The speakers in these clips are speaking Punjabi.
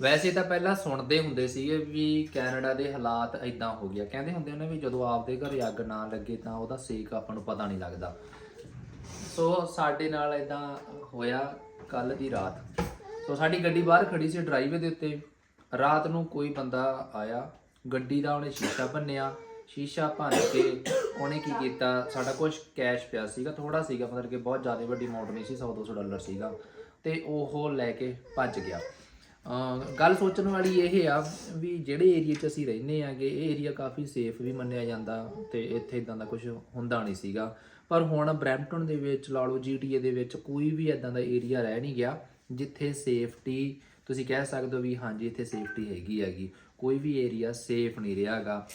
ਵੈਸੇ ਤਾਂ ਪਹਿਲਾਂ ਸੁਣਦੇ ਹੁੰਦੇ ਸੀਗੇ ਵੀ ਕੈਨੇਡਾ ਦੇ ਹਾਲਾਤ ਇਦਾਂ ਹੋ ਗਿਆ ਕਹਿੰਦੇ ਹੁੰਦੇ ਨੇ ਵੀ ਜਦੋਂ ਆਪਦੇ ਘਰੇ ਅੱਗ ਨਾ ਲੱਗੇ ਤਾਂ ਉਹਦਾ ਸੇਕ ਆਪਾਂ ਨੂੰ ਪਤਾ ਨਹੀਂ ਲੱਗਦਾ। ਸੋ ਸਾਡੇ ਨਾਲ ਇਦਾਂ ਹੋਇਆ ਕੱਲ ਦੀ ਰਾਤ। ਸੋ ਸਾਡੀ ਗੱਡੀ ਬਾਹਰ ਖੜੀ ਸੀ ਡਰਾਈਵੇ ਦੇ ਉੱਤੇ। ਰਾਤ ਨੂੰ ਕੋਈ ਬੰਦਾ ਆਇਆ। ਗੱਡੀ ਦਾ ਉਹਨੇ ਸ਼ੀਸ਼ਾ ਭੰਨਿਆ। ਸ਼ੀਸ਼ਾ ਭੰਨ ਕੇ ਉਹਨੇ ਕੀ ਕੀਤਾ? ਸਾਡਾ ਕੁਝ ਕੈਸ਼ ਪਿਆ ਸੀਗਾ ਥੋੜਾ ਸੀਗਾ, ਮਤਲਬ ਕਿ ਬਹੁਤ ਜ਼ਿਆਦਾ ਵੱਡੀ ਅਮਾਉਂਟ ਨਹੀਂ ਸੀ 100 200 ਡਾਲਰ ਸੀਗਾ। ਤੇ ਉਹ ਲੈ ਕੇ ਭੱਜ ਗਿਆ। ਗੱਲ ਸੋਚਣ ਵਾਲੀ ਇਹ ਆ ਵੀ ਜਿਹੜੇ ਏਰੀਆ 'ਚ ਅਸੀਂ ਰਹਿੰਦੇ ਆਗੇ, ਇਹ ਏਰੀਆ ਕਾਫੀ ਸੇਫ ਵੀ ਮੰਨਿਆ ਜਾਂਦਾ ਤੇ ਇੱਥੇ ਇਦਾਂ ਦਾ ਕੁਝ ਹੁੰਦਾ ਨਹੀਂ ਸੀਗਾ। ਪਰ ਹੁਣ ਬਰੈਂਪਟਨ ਦੇ ਵਿੱਚ, ਲਾ ਲਓ ਜੀਟੀਏ ਦੇ ਵਿੱਚ ਕੋਈ ਵੀ ਇਦਾਂ ਦਾ ਏਰੀਆ ਰਹਿ ਨਹੀਂ ਗਿਆ ਜਿੱਥੇ ਸੇਫਟੀ ਤੁਸੀਂ ਕਹਿ ਸਕਦੇ ਹੋ ਵੀ ਹਾਂਜੀ, ਇੱਥੇ ਸੇਫਟੀ ਹੈਗੀ ਹੈਗੀ। ਕੋਈ ਵੀ ਏਰੀਆ ਸੇਫ ਨਹੀਂ ਰਿਹਾਗਾ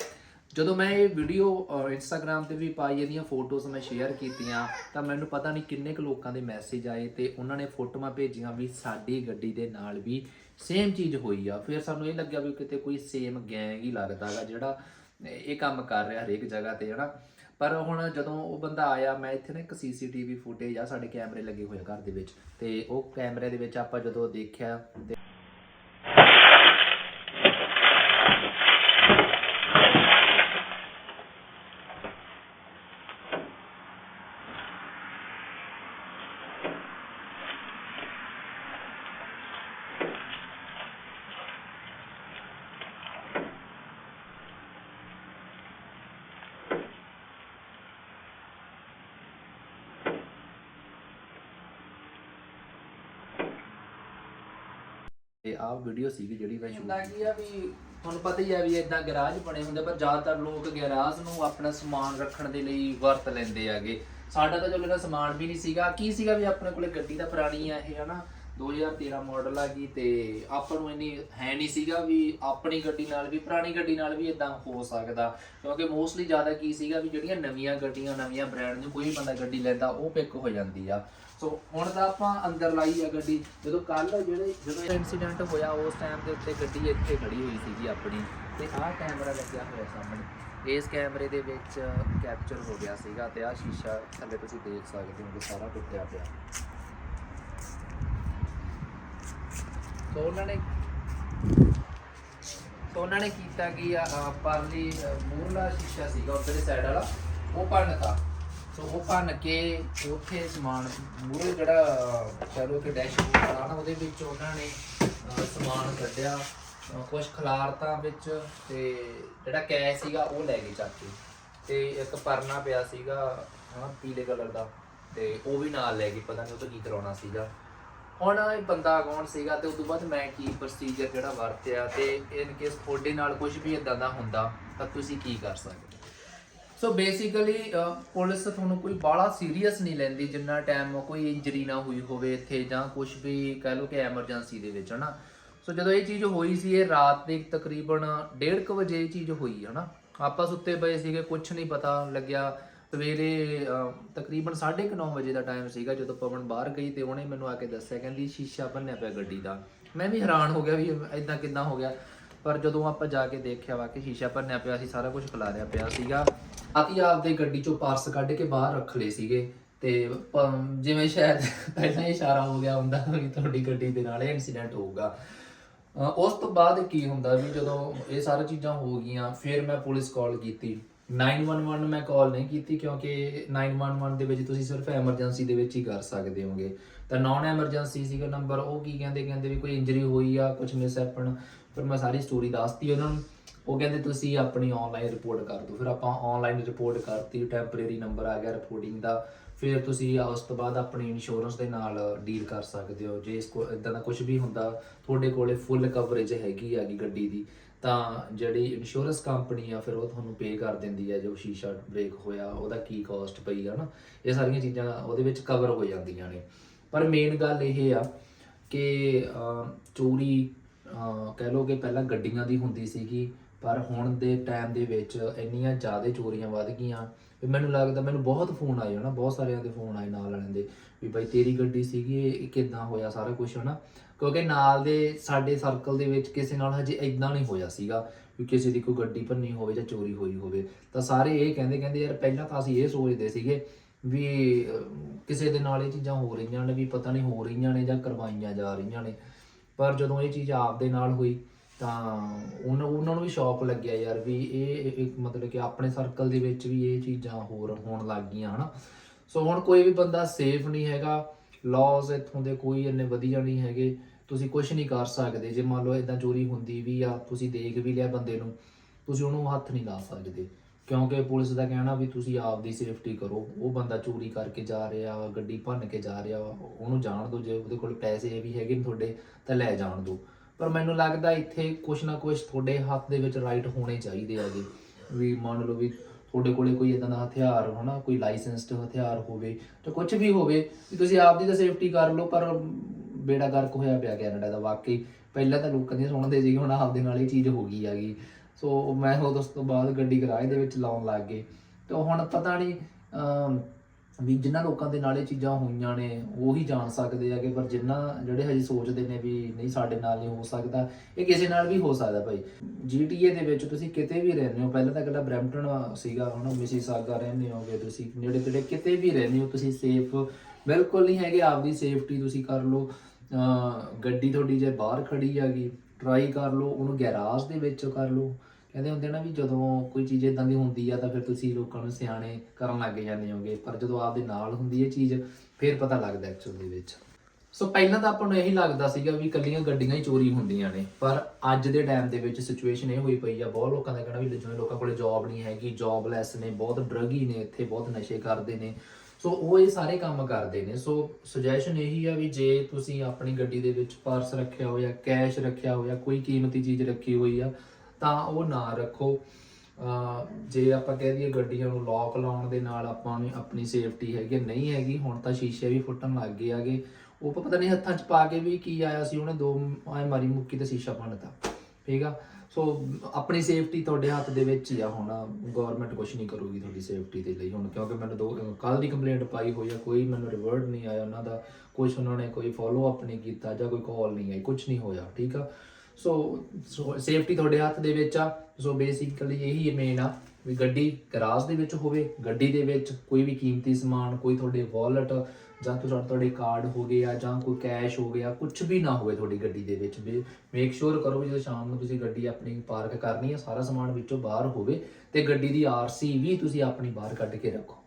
ਜਦੋਂ ਮੈਂ ਇਹ ਵੀਡੀਓ ਇੰਸਟਾਗ੍ਰam ਤੇ ਵੀ ਪਾਈ, ਇਹਦੀਆਂ ਫੋਟੋਜ਼ ਮੈਂ ਸ਼ੇਅਰ ਕੀਤੀਆਂ, ਤਾਂ ਮੈਨੂੰ ਪਤਾ ਨਹੀਂ ਕਿੰਨੇ ਕੁ ਲੋਕਾਂ ਦੇ ਮੈਸੇਜ ਆਏ ਤੇ ਉਹਨਾਂ ਨੇ ਫੋਟੋਆਂ ਭੇਜੀਆਂ ਵੀ ਸਾਡੀ ਗੱਡੀ ਦੇ ਨਾਲ ਵੀ ਸੇਮ ਚੀਜ਼ ਹੋਈ ਆ। ਫਿਰ ਸਾਨੂੰ ਇਹ ਲੱਗਿਆ ਵੀ ਕਿਤੇ ਕੋਈ ਸੇਮ ਗੈਂਗ ਹੀ ਲੱਗਦਾਗਾ ਜਿਹੜਾ ਇਹ ਕੰਮ ਕਰ ਰਿਹਾ ਹਰੇਕ ਜਗ੍ਹਾ ਤੇ, ਹਨਾ। ਪਰ ਹੁਣ ਜਦੋਂ ਉਹ ਬੰਦਾ ਆਇਆ, ਮੈਂ ਇੱਥੇ ਨਾ ਇੱਕ ਸੀਸੀਟੀਵੀ ਫੁਟੇਜ ਆ, ਸਾਡੇ ਕੈਮਰੇ ਲੱਗੇ ਹੋਏ ਆ ਘਰ ਦੇ ਵਿੱਚ ਤੇ ਉਹ ਕੈਮਰੇ ਦੇ ਵਿੱਚ ਆਪਾਂ ਜਦੋਂ ਦੇਖਿਆ ਤੇ ਆਹ ਵੀਡੀਓ ਸੀਗੀ ਜਿਹੜੀ ਮੈਂ ਸ਼ੂਟ ਕੀ ਆ ਵੀ ਤੁਹਾਨੂੰ ਪਤਾ ਹੀ ਆ ਵੀ ਇਦਾਂ ਗੈਰਾਜ ਬਣੇ ਹੁੰਦੇ ਪਰ ਜ਼ਿਆਦਾਤਰ ਲੋਕ ਗੈਰਾਜ ਨੂੰ ਆਪਣਾ ਸਮਾਨ ਰੱਖਣ ਦੇ ਲਈ ਵਰਤ ਲੈਂਦੇ ਆਗੇ ਸਾਡਾ ਤਾਂ ਚਲੋ ਇਹਦਾ ਸਮਾਨ ਵੀ ਨਹੀਂ ਸੀਗਾ। ਕੀ ਸੀਗਾ ਵੀ ਆਪਣੇ ਕੋਲੇ ਗੱਡੀ ਤਾਂ ਪੁਰਾਣੀ ਆ ਇਹ ਹਨਾ? 2013 ਮਾਡਲ ਆ ਗਈ ਤੇ ਆਪਾਂ ਨੂੰ ਇੰਨੀ ਹੈ ਨਹੀਂ ਸੀਗਾ ਵੀ ਆਪਣੀ ਗੱਡੀ ਨਾਲ ਵੀ, ਪੁਰਾਣੀ ਗੱਡੀ ਨਾਲ ਵੀ ਇਦਾਂ ਹੋ ਸਕਦਾ। ਕਿਉਂਕਿ ਮੋਸਟਲੀ ਜ਼ਿਆਦਾ ਕੀ ਸੀਗਾ ਵੀ ਜਿਹੜੀਆਂ ਨਵੀਆਂ ਗੱਡੀਆਂ, ਨਵੀਆਂ ਬ੍ਰਾਂਡ ਨੂੰ ਕੋਈ ਬੰਦਾ ਗੱਡੀ ਲੈਂਦਾ, ਉਹ ਪਿਕ ਹੋ ਜਾਂਦੀ ਆ। ਸੋ ਹੁਣ ਤਾਂ ਆਪਾਂ ਅੰਦਰ ਲਾਈ ਆ ਗੱਡੀ। ਜਦੋਂ ਕੱਲ ਜਿਹੜੇ, ਜਦੋਂ ਇਨਸੀਡੈਂਟ ਹੋਇਆ, ਉਸ ਟਾਈਮ ਦੇ ਉੱਤੇ ਗੱਡੀ ਇੱਥੇ ਖੜੀ ਹੋਈ ਸੀਗੀ ਆਪਣੀ। ਤੇ ਆਹ ਕੈਮਰਾ ਲੱਗਿਆ ਹੋਇਆ ਸਾਹਮਣੇ। ਇਸ ਕੈਮਰੇ ਦੇ ਵਿੱਚ ਕੈਪਚਰ ਹੋ ਗਿਆ ਸੀਗਾ ਤੇ ਆਹ ਸ਼ੀਸ਼ਾ ਥੱਲੇ ਤੁਸੀਂ ਦੇਖ ਸਕਦੇ ਹੋ ਕਿ ਸਾਰਾ ਟੁੱਟਿਆ ਪਿਆ। ਸੋ ਉਹਨਾਂ ਨੇ ਸੋ ਉਹਨਾਂ ਨੇ ਕੀਤਾ ਕਿ ਆ ਆ ਪਰਲੀ ਅ, ਸ਼ੀਸ਼ਾ ਸੀਗਾ ਉਧਰਲੇ ਸਾਈਡ ਵਾਲਾ ਉਹ ਭੰਨਤਾ ਸੋ ਉਹ ਭੰਨ ਕੇ ਉੱਥੇ ਸਮਾਨ ਮੂਹਰੇ ਜਿਹੜਾ ਅ, ਕਹਿ ਲਓ ਕਿ ਡੈਸ਼ਬੋਰਡ ਵਾਲਾ ਨਾ ਉਹਦੇ ਵਿੱਚ ਉਹਨਾਂ ਨੇ ਸਮਾਨ ਕੱਢਿਆ ਅ, ਕੁਝ ਖਲਾਰਤਾਂ ਵਿੱਚ ਤੇ ਜਿਹੜਾ ਕੈਸ਼ ਸੀਗਾ ਉਹ ਲੈ ਗਏ ਚੱਕ ਕੇ ਤੇ ਇੱਕ ਪਰਨਾ ਪਿਆ ਸੀਗਾ ਹਾਂ ਪੀਲੇ ਕਲਰ ਦਾ ਤੇ ਉਹ ਵੀ ਨਾਲ ਲੈ ਗਏ ਪਤਾ ਨਹੀਂ ਉਹ ਤੋਂ ਕੀ ਕਰਾਉਣਾ ਸੀਗਾ। ਹੁਣ ਇਹ ਬੰਦਾ ਕੌਣ ਸੀਗਾ ਤੇ ਉਸ ਤੋਂ ਬਾਅਦ ਮੈਂ ਕੀ ਪ੍ਰੋਸੀਜਰ ਜਿਹੜਾ ਵਰਤਿਆ ਤੇ ਇਨ ਕੇਸ ਤੁਹਾਡੇ ਨਾਲ ਕੁਝ ਵੀ ਇਦਾਂ ਦਾ ਹੁੰਦਾ, ਤਾਂ ਤੁਸੀਂ ਕੀ ਕਰ ਸਕਦੇ? ਸੋ ਬੇਸਿਕਲੀ ਪੁਲਿਸ ਤੁਹਾਨੂੰ ਕੋਈ ਬਾਹਲਾ ਸੀਰੀਅਸ ਨਹੀਂ ਲੈਂਦੀ ਜਿੰਨਾ ਟਾਈਮ ਕੋਈ ਇੰਜਰੀ ਨਾ ਹੋਈ ਹੋਵੇ ਇੱਥੇ ਜਾਂ ਕੁਝ ਵੀ ਕਹਿ ਲਓ ਕਿ ਐਮਰਜੈਂਸੀ ਦੇ ਵਿੱਚ, ਹਨਾ? ਸੋ ਜਦੋਂ ਇਹ ਚੀਜ਼ ਹੋਈ ਸੀ, ਇਹ ਰਾਤ ਦੇ ਤਕਰੀਬਨ 1:30 ਵਜੇ ਇਹ ਚੀਜ਼ ਹੋਈ, ਹਨਾ? ਆਪਾਂ ਸੁੱਤੇ ਪਏ ਸੀਗੇ ਕੁਝ ਨਹੀਂ ਪਤਾ ਲੱਗਿਆ। ਸਵੇਰੇ ਅਹ, ਤਕਰੀਬਨ 9:30 ਵਜੇ ਦਾ ਟਾਈਮ ਸੀਗਾ ਜਦੋਂ ਪਵਨ ਬਾਹਰ ਗਈ ਤੇ ਉਹਨੇ ਮੈਨੂੰ ਆ ਕੇ ਦੱਸਿਆ ਕਹਿੰਦੀ ਸ਼ੀਸ਼ਾ ਭੰਨਿਆ ਪਿਆ ਗੱਡੀ ਦਾ। ਮੈਂ ਵੀ ਹੈਰਾਨ ਹੋ ਗਿਆ ਵੀ ਇਦਾਂ ਕਿੱਦਾਂ ਹੋ ਗਿਆ। ਪਰ ਜਦੋਂ ਆਪਾਂ ਜਾ ਕੇ ਦੇਖਿਆ ਵਾ ਕਿ ਸ਼ੀਸ਼ਾ ਭੰਨਿਆ ਪਿਆ ਸੀ ਸਾਰਾ ਕੁਝ ਖਿਲਾਰਿਆ ਪਿਆ ਸੀਗਾ ਆਤੀ ਆਪਦੇ ਗੱਡੀ ਚੋਂ ਪਾਰਸ ਕੱਢ ਕੇ ਬਾਹਰ ਰੱਖ ਲਏ ਸੀਗੇ। ਤੇ ਪ- ਜਿਵੇਂ ਸ਼ਾਇਦ ਪਹਿਲਾਂ ਹੀ ਇਸ਼ਾਰਾ ਹੋ ਗਿਆ ਹੁੰਦਾ ਵੀ ਤੁਹਾਡੀ ਗੱਡੀ ਦੇ ਨਾਲ ਇਹ ਇਨਸੀਡੈਂਟ ਹੋਊਗਾ। ਅ, ਉਸ ਤੋਂ ਬਾਅਦ ਕੀ ਹੁੰਦਾ ਵੀ ਜਦੋਂ ਇਹ ਸਾਰੀ ਚੀਜ਼ਾਂ ਹੋ ਗਈਆਂ ਫਿਰ ਮੈਂ ਪੁਲਿਸ ਕਾਲ ਕੀਤੀ। 911 ਮੈਂ ਕਾਲ ਨਹੀਂ ਕੀਤੀ ਕਿਉਂਕਿ 911 ਦੇ ਵਿੱਚ ਤੁਸੀਂ ਸਿਰਫ ਐਮਰਜੈਂਸੀ ਦੇ ਵਿੱਚ ਹੀ ਕਰ ਸਕਦੇ ਹੋਗੇ। ਤਾਂ ਨਾਨ ਐਮਰਜੈਂਸੀ ਸੀਗਾ ਨੰਬਰ ਉਹ ਕੀ ਕਹਿੰਦੇ ਕਹਿੰਦੇ ਵੀ ਕੋਈ ਇੰਜਰੀ ਹੋਈ ਆ ਕੁਝ ਮਿਸ ਹੈਪਨ ਫਿਰ ਮੈਂ ਸਾਰੀ ਸਟੋਰੀ ਦੱਸਤੀ ਉਹਨਾਂ ਨੂੰ। ਉਹ ਕਹਿੰਦੇ ਤੁਸੀਂ ਆਪਣੀ ਆਨਲਾਈਨ ਰਿਪੋਰਟ ਕਰ ਦਿਓ। ਫਿਰ ਆਪਾਂ ਆਨਲਾਈਨ ਰਿਪੋਰਟ ਕਰਤੀ ਟੈਂਪਰੇਰੀ ਨੰਬਰ ਆ ਗਿਆ ਰਿਪੋਰਟਿੰਗ ਦਾ। ਫਿਰ ਤੁਸੀਂ ਉਸ ਤੋਂ ਬਾਅਦ ਆਪਣੀ ਇੰਸ਼ੋਰੈਂਸ ਦੇ ਨਾਲ ਡੀਲ ਕਰ ਸਕਦੇ ਹੋ। ਜੇ ਇਸ ਕੋ ਇਦਾਂ ਦਾ ਕੁਝ ਵੀ ਹੁੰਦਾ, ਤੁਹਾਡੇ ਕੋਲੇ ਫੁੱਲ ਕਵਰੇਜ ਹੈਗੀ ਹੈਗੀ ਗੱਡੀ ਦੀ। ਤਾਂ ਜਿਹੜੀ ਇੰਸ਼ੋਰੈਂਸ ਕੰਪਨੀ ਆ, ਫਿਰ ਉਹ ਤੁਹਾਨੂੰ ਪੇ ਕਰ ਦਿੰਦੀ ਆ, ਜੋ ਸ਼ੀਸ਼ਾ ਬ੍ਰੇਕ ਹੋਇਆ, ਉਹਦਾ ਕੀ ਕਾਸਟ ਪਈ ਆ ਨਾ ਇਹ ਸਾਰੀਆਂ ਚੀਜ਼ਾਂ ਉਹਦੇ ਵਿੱਚ ਕਵਰ ਹੋ ਜਾਂਦੀਆਂ ਨੇ। ਪਰ ਮੇਨ ਗੱਲ ਇਹ ਆ ਕਿ ਚੋਰੀ ਕਹਿ ਲਓ ਕਿ ਪਹਿਲਾਂ ਗੱਡੀਆਂ ਦੀ ਹੁੰਦੀ ਸੀਗੀ ਪਰ ਹੁਣ ਦੇ ਟਾਈਮ ਦੇ ਵਿੱਚ ਇੰਨੀਆਂ ਜ਼ਿਆਦਾ ਚੋਰੀਆਂ ਵੱਧ ਗਈਆਂ ਵੀ ਮੈਨੂੰ ਲੱਗਦਾ ਮੈਨੂੰ ਬਹੁਤ ਫੋਨ ਆਏ ਹਨਾ, ਬਹੁਤ ਸਾਰਿਆਂ ਦੇ ਫੋਨ ਆਏ ਨਾਲ ਵਾਲਿਆਂ ਦੇ ਵੀ ਬਾਈ ਤੇਰੀ ਗੱਡੀ ਸੀਗੀ, ਇਹ ਕਿਦਾਂ ਹੋਇਆ ਸਾਰਾ ਕੁਝ ਹਨਾ? ਕਿਉਂਕਿ ਨਾਲ ਦੇ ਸਾਡੇ ਸਰਕਲ ਦੇ ਵਿੱਚ ਕਿਸੇ ਨਾਲ ਹਜੇ ਇਦਾਂ ਨਹੀਂ ਹੋਇਆ ਸੀਗਾ ਵੀ ਕਿਸੇ ਦੀ ਕੋਈ ਗੱਡੀ ਭੰਨੀ ਹੋਵੇ ਜਾਂ ਚੋਰੀ ਹੋਈ ਹੋਵੇ। ਤਾਂ ਸਾਰੇ ਇਹ ਕਹਿੰਦੇ ਕਹਿੰਦੇ ਯਾਰ ਪਹਿਲਾਂ ਤਾਂ ਅਸੀਂ ਇਹ ਸੋਚਦੇ ਸੀਗੇ ਵੀ ਕਿਸੇ ਦੇ ਨਾਲ ਇਹ ਚੀਜ਼ਾਂ ਹੋ ਰਹੀਆਂ ਨੇ, ਵੀ ਪਤਾ ਨਹੀਂ ਹੋ ਰਹੀਆਂ ਨੇ ਜਾਂ ਕਰਵਾਈਆਂ ਜਾ ਰਹੀਆਂ ਨੇ। ਪਰ ਜਦੋਂ ਇਹ ਚੀਜ਼ ਆਪ ਦੇ ਨਾਲ ਹੋਈ ਤਾਂ ਉਹਨਾਂ ਉਹਨਾਂ ਨੂੰ ਵੀ ਸ਼ੌਕ ਲੱਗਿਆ ਯਾਰ ਵੀ ਇਹ ਇੱਕ ਮਤਲਬ ਕਿ ਆਪਣੇ ਸਰਕਲ ਦੇ ਵਿੱਚ ਵੀ ਇਹ ਚੀਜ਼ਾਂ ਹੋਰ ਹੋਣ ਲੱਗ ਗਈਆਂ, ਹਨਾ? ਸੋ ਹੁਣ ਕੋਈ ਵੀ ਬੰਦਾ ਸੇਫ ਨਹੀਂ ਹੈਗਾ ਲਾਜ਼ ਇੱਥੋਂ ਦੇ ਕੋਈ ਇੰਨੇ ਵਧੀਆ ਨਹੀਂ ਹੈਗੇ, ਤੁਸੀਂ ਕੁਝ ਨਹੀਂ ਕਰ ਸਕਦੇ। ਜੇ ਮੰਨ ਲਓ ਇਦਾਂ ਚੋਰੀ ਹੁੰਦੀ ਵੀ ਆ, ਤੁਸੀਂ ਦੇਖ ਵੀ ਲਿਆ ਬੰਦੇ ਨੂੰ, ਤੁਸੀਂ ਉਹਨੂੰ ਹੱਥ ਨਹੀਂ ਲਾ ਸਕਦੇ। ਕਿਉਂਕਿ ਪੁਲਿਸ ਦਾ ਕਹਿਣਾ ਵੀ ਤੁਸੀਂ ਆਪ ਦੀ ਸੇਫਟੀ ਕਰੋ। ਉਹ ਬੰਦਾ ਚੋਰੀ ਕਰਕੇ ਜਾ ਰਿਹਾ ਵਾ, ਗੱਡੀ ਭੰਨ ਕੇ ਜਾ ਰਿਹਾ ਵਾ, ਉਹਨੂੰ ਜਾਣ ਦਿਓ। ਜੇ ਉਹਦੇ ਕੋਲ ਪੈਸੇ ਵੀ ਹੈਗੇ ਨੇ ਤੁਹਾਡੇ, ਤਾਂ ਲੈ ਜਾਣ ਦਿਓ। ਪਰ ਮੈਨੂੰ ਲੱਗਦਾ ਇੱਥੇ ਕੁਛ ਨਾ ਕੁਛ ਤੁਹਾਡੇ ਹੱਥ ਦੇ ਵਿੱਚ ਰਾਈਟ ਹੋਣੇ ਚਾਹੀਦੇ ਹੈਗੇ। ਵੀ ਮੰਨ ਲਓ ਵੀ ਤੁਹਾਡੇ ਕੋਲੇ ਕੋਈ ਇਦਾਂ ਦਾ ਹਥਿਆਰ ਹੋਣਾ ਕੋਈ ਲਾਇਸੈਂਸਡ ਹਥਿਆਰ ਹੋਵੇ ਜਾਂ ਕੁਝ ਵੀ ਹੋਵੇ, ਵੀ ਤੁਸੀਂ ਆਪ ਦੀ ਤਾਂ ਸੇਫਟੀ ਕਰ ਲਓ, ਪਰ ਬੇੜਾ ਗਰਕ ਹੋਇਆ ਪਿਆ ਕੈਨੇਡਾ ਦਾ ਵਾਕਈ। ਪਹਿਲਾਂ ਤਾਂ ਲੋਕਾਂ ਦੀ ਸੁਣਦੇ ਸੀ ਹੁਣ ਆਪਦੇ ਨਾਲ ਇਹ ਚੀਜ਼ ਹੋ ਗਈ ਹੈਗੀ। ਸੋ ਮੈਂ ਉਸ ਤੋਂ ਬਾਅਦ ਗੱਡੀ ਕਿਰਾਏ ਦੇ ਵਿੱਚ ਲਾਉਣ ਲੱਗ ਗਏ। ਤੇ ਹੁਣ ਪਤਾ ਨਹੀਂ ਵੀ ਜਿਨ੍ਹਾਂ ਲੋਕਾਂ ਦੇ ਨਾਲ ਇਹ ਚੀਜ਼ਾਂ ਹੋਈਆਂ ਨੇ, ਉਹੀ ਜਾਣ ਸਕਦੇ ਆਗੇ ਪਰ ਜਿਨ੍ਹਾਂ ਜਿਹੜੇ ਹਜੇ ਸੋਚਦੇ ਨੇ ਵੀ ਨਹੀਂ ਸਾਡੇ ਨਾਲ ਨਹੀਂ ਹੋ ਸਕਦਾ, ਇਹ ਕਿਸੇ ਨਾਲ ਵੀ ਹੋ ਸਕਦਾ ਭਾਈ। GTA ਦੇ ਵਿੱਚ ਤੁਸੀਂ ਕਿਤੇ ਵੀ ਰਹਿੰਦੇ ਹੋ, ਪਹਿਲਾਂ ਤਾਂ ਇਕੱਲਾ ਬਰੈਂਪਟਨ ਸੀਗਾ, ਹੁਣ ਮਿਸੀਸਾਗਾ ਰਹਿੰਦੇ ਹੋਗੇ ਤੁਸੀਂ, ਨੇੜੇ ਤੇੜੇ ਕਿਤੇ ਵੀ ਰਹਿੰਦੇ ਹੋ, ਤੁਸੀਂ ਸੇਫ ਬਿਲਕੁਲ ਨਹੀਂ ਹੈਗੇ, ਆਪਦੀ ਸੇਫਟੀ ਤੁਸੀਂ ਕਰ ਲਓ। ਗੱਡੀ ਤੁਹਾਡੀ ਜੇ ਬਾਹਰ ਖੜੀ ਹੈਗੀ ਟਰਾਈ ਕਰ ਲਓ, ਉਹਨੂੰ ਗੈਰਾਜ ਦੇ ਵਿੱਚ ਕਰ ਲਓ। ਕਹਿੰਦੇ ਹੁੰਦੇ ਨਾ ਵੀ ਜਦੋਂ ਕੋਈ ਚੀਜ਼ ਇਦਾਂ ਦੀ ਹੁੰਦੀ ਆ ਤਾਂ ਫਿਰ ਤੁਸੀਂ ਲੋਕਾਂ ਨੂੰ ਸਿਆਣੇ ਕਰਨ ਲੱਗ ਜਾਂਦੇ ਹੋਗੇ ਪਰ ਜਦੋਂ ਆਪਦੇ ਨਾਲ ਹੁੰਦੀ ਹੈ ਚੀਜ਼, ਫਿਰ ਪਤਾ ਲੱਗਦਾ ਐਕਚੁਅਲ ਦੇ ਵਿੱਚ। ਸੋ ਪਹਿਲਾਂ ਤਾਂ ਆਪਾਂ ਨੂੰ ਇਹੀ ਲੱਗਦਾ ਸੀਗਾ ਵੀ ਕੱਲੀਆਂ ਗੱਡੀਆਂ ਹੀ ਚੋਰੀ ਹੁੰਦੀਆਂ ਨੇ। ਪਰ ਅੱਜ ਦੇ ਟਾਈਮ ਦੇ ਵਿੱਚ ਸਿਚੁਏਸ਼ਨ ਇਹ ਹੋਈ ਪਈ ਆ, ਬਹੁਤ ਲੋਕਾਂ ਦਾ ਕਹਿਣਾ ਵੀ ਜਿਵੇਂ ਲੋਕਾਂ ਕੋਲੇ ਜੌਬ ਨਹੀਂ ਹੈਗੀ ਜੌਬਲੈਸ ਨੇ, ਬਹੁਤ ਡਰੱਗੀ ਨੇ ਇੱਥੇ, ਬਹੁਤ ਨਸ਼ੇ ਕਰਦੇ ਨੇ। ਸੋ ਉਹ ਇਹ ਸਾਰੇ ਕੰਮ ਕਰਦੇ ਨੇ। ਸੋ ਸੁਜੈਸ਼ਨ ਇਹੀ ਆ ਵੀ ਜੇ ਤੁਸੀਂ ਆਪਣੀ ਗੱਡੀ ਦੇ ਵਿੱਚ ਪਰਸ ਰੱਖਿਆ ਹੋਇਆ ਕੈਸ਼ ਰੱਖਿਆ ਹੋਇਆ, ਕੋਈ ਕੀਮਤੀ ਚੀਜ਼ ਰੱਖੀ ਹੋਈ ਆ ਤਾਂ ਉਹ ਨਾ ਰੱਖੋ। ਅਹ ਜੇ ਆਪਾਂ ਕਹਿ ਦਈਏ ਗੱਡੀਆਂ ਨੂੰ ਲੋਕ ਲਾਉਣ ਦੇ ਨਾਲ ਆਪਾਂ ਨੂੰ ਆਪਣੀ ਸੇਫਟੀ ਹੈਗੀ ਨਹੀਂ ਹੈਗੀ, ਹੁਣ ਤਾਂ ਸ਼ੀਸ਼ੇ ਵੀ ਫੁੱਟਣ ਲੱਗ ਗਏ ਆਗੇ। ਉਹ ਪਤਾ ਨਹੀਂ ਹੱਥਾਂ 'ਚ ਪਾ ਕੇ ਵੀ ਕੀ ਆਇਆ ਸੀ, ਉਹਨੇ ਦੋ ਐ ਮਾਰੀ ਮੁੱਕੀ ਤੇ ਸ਼ੀਸ਼ਾ ਭੰਨਤਾ ਠੀਕ ਆ? ਸੋ ਆਪਣੀ ਸੇਫਟੀ ਤੁਹਾਡੇ ਹੱਥ ਦੇ ਵਿੱਚ ਹੀ ਆ, ਹੁਣ ਗਵਰਨਮੈਂਟ ਕੁਝ ਨਹੀਂ ਕਰੂਗੀ ਤੁਹਾਡੀ ਸੇਫਟੀ ਦੇ ਲਈ। ਹੁਣ ਕਿਉਂਕਿ ਮੈਨੂੰ ਦੋ ਕੱਲ ਦੀ ਕੰਪਲੇਂਟ ਪਾਈ ਹੋਈ ਆ, ਕੋਈ ਮੈਨੂੰ ਰਿਵਰਡ ਨਹੀਂ ਆਇਆ ਉਹਨਾਂ ਦਾ ਕੁਝ ਉਹਨਾਂ ਨੇ ਕੋਈ ਫੋਲੋ ਅਪ ਨਹੀਂ ਕੀਤਾ ਜਾਂ ਕੋਈ ਕਾਲ ਨਹੀਂ ਆਈ ਕੁਝ ਨਹੀਂ ਹੋਇਆ, ਠੀਕ ਆ? ਸੋ ਸੇਫਟੀ ਤੁਹਾਡੇ ਹੱਥ ਦੇ ਵਿੱਚ ਆ। ਸੋ ਬੇਸਿਕਲੀ ਇਹੀ ਮੇਨ ਆ ਵੀ ਗੱਡੀ ਗਰਾਜ ਦੇ ਵਿੱਚ ਹੋਵੇ, ਗੱਡੀ ਦੇ ਵਿੱਚ ਕੋਈ ਵੀ ਕੀਮਤੀ ਸਮਾਨ, ਕੋਈ ਤੁਹਾਡੇ ਵਾਲਟ ਜਾਂ ਤੁਹਾਡੇ ਤੁਹਾਡੇ ਕਾਰਡ ਹੋ ਗਏ ਆ ਜਾਂ ਕੋਈ ਕੈਸ਼ ਹੋ ਗਿਆ ਕੁਝ ਵੀ ਨਾ ਹੋਵੇ ਤੁਹਾਡੀ ਗੱਡੀ ਦੇ ਵਿੱਚ। ਵੀ ਮੇਕ ਸ਼ੋਰ ਕਰੋ ਜਦੋਂ ਸ਼ਾਮ ਨੂੰ ਤੁਸੀਂ ਗੱਡੀ ਆਪਣੀ ਪਾਰਕ ਕਰਨੀ ਹੈ ਸਾਰਾ ਸਮਾਨ ਵਿੱਚੋਂ ਬਾਹਰ ਹੋਵੇ ਤੇ ਗੱਡੀ ਦੀ ਆਰਸੀ ਵੀ ਤੁਸੀਂ ਆਪਣੀ ਬਾਹਰ ਕੱਢ ਕੇ ਰੱਖੋ।